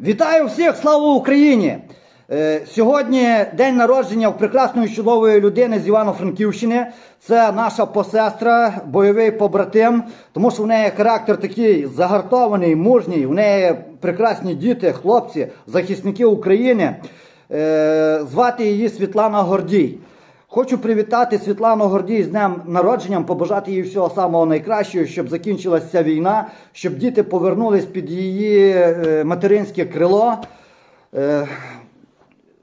Вітаю всіх! Слава Україні! Е, Сьогодні день народження в прекрасної чудової людини з Івано-Франківщини. Це наша посестра, бойовий побратим, тому що в неї характер такий загартований, мужній. У неї прекрасні діти, хлопці, захисники України. Е, Звати її Світлана Гордій. Хочу привітати Світлану Гордій з днем народженням, побажати їй всього самого найкращого, щоб закінчилася війна, щоб діти повернулись під її е, материнське крило, е,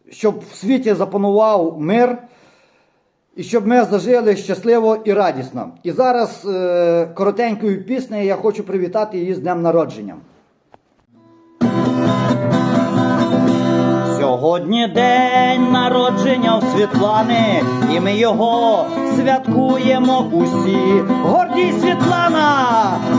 щоб в світі запанував мир, і щоб ми зажили щасливо і радісно. І зараз е, коротенькою піснею я хочу привітати її з днем народження. Сьогодні день народження у Світлани, і ми його святкуємо усі. Гордій Світлана,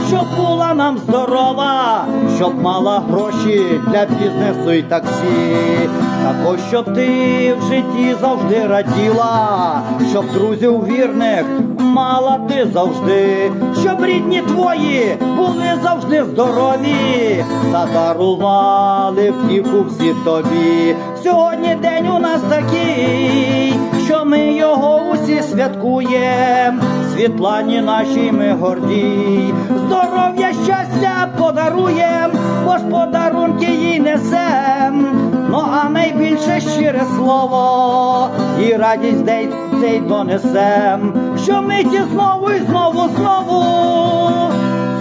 щоб була нам здорова, щоб мала гроші для бізнесу і таксі. Також щоб ти в житті завжди раділа, щоб друзів вірних мала ти завжди, щоб рідні твої були завжди здорові, та дарували втіху всі тобі. Сьогодні день у нас такий, що ми його усі святкуємо. Світлані нашій ми гордій, здоров'я, щастя подаруєм, бо ж подарунки їй несем. Ну а найбільше щире слово і радість день цей донесем, що ми ті знову і знову знову.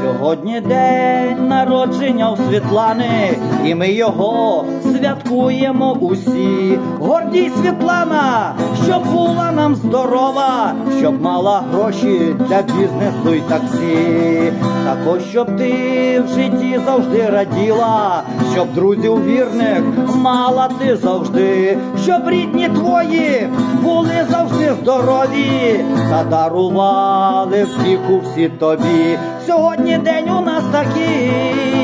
Сьогодні день народження у Світлани, і ми його святкуємо усі. Гордій Світлана, щоб була нам здорова, щоб мала гроші для бізнесу і таксі. Також щоб ти в житті завжди раділа, щоб друзів вірних мала ти завжди, щоб рідні твої були завжди здорові, та дарували втіху всі тобі. Сьогодні день у нас такий,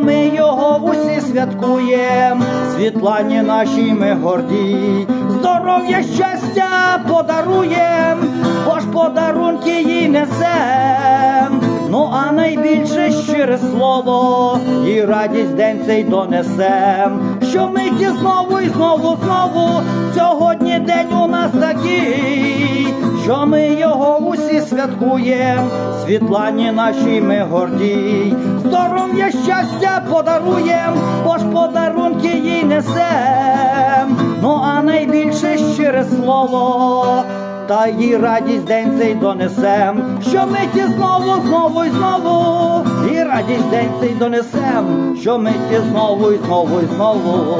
ми його усі святкуєм. Світлані нашій ми гордій, здоров'я, щастя подаруєм, бо ж подарунки їй несем. Ну а найбільше щире слово і радість день цей донесем. Що ми ті знову і знову знову сьогодні день у нас такий, що ми його усі святкуєм. Світлані нашій ми гордій, здоров'я, щастя подаруєм, бо ж подарунки їй несем. Ну а найбільше щире слово. Та їй радість день цей донесем, що ми ті знову, знову і знову, і радість день цей донесем, що ми ті знову і знову і знову.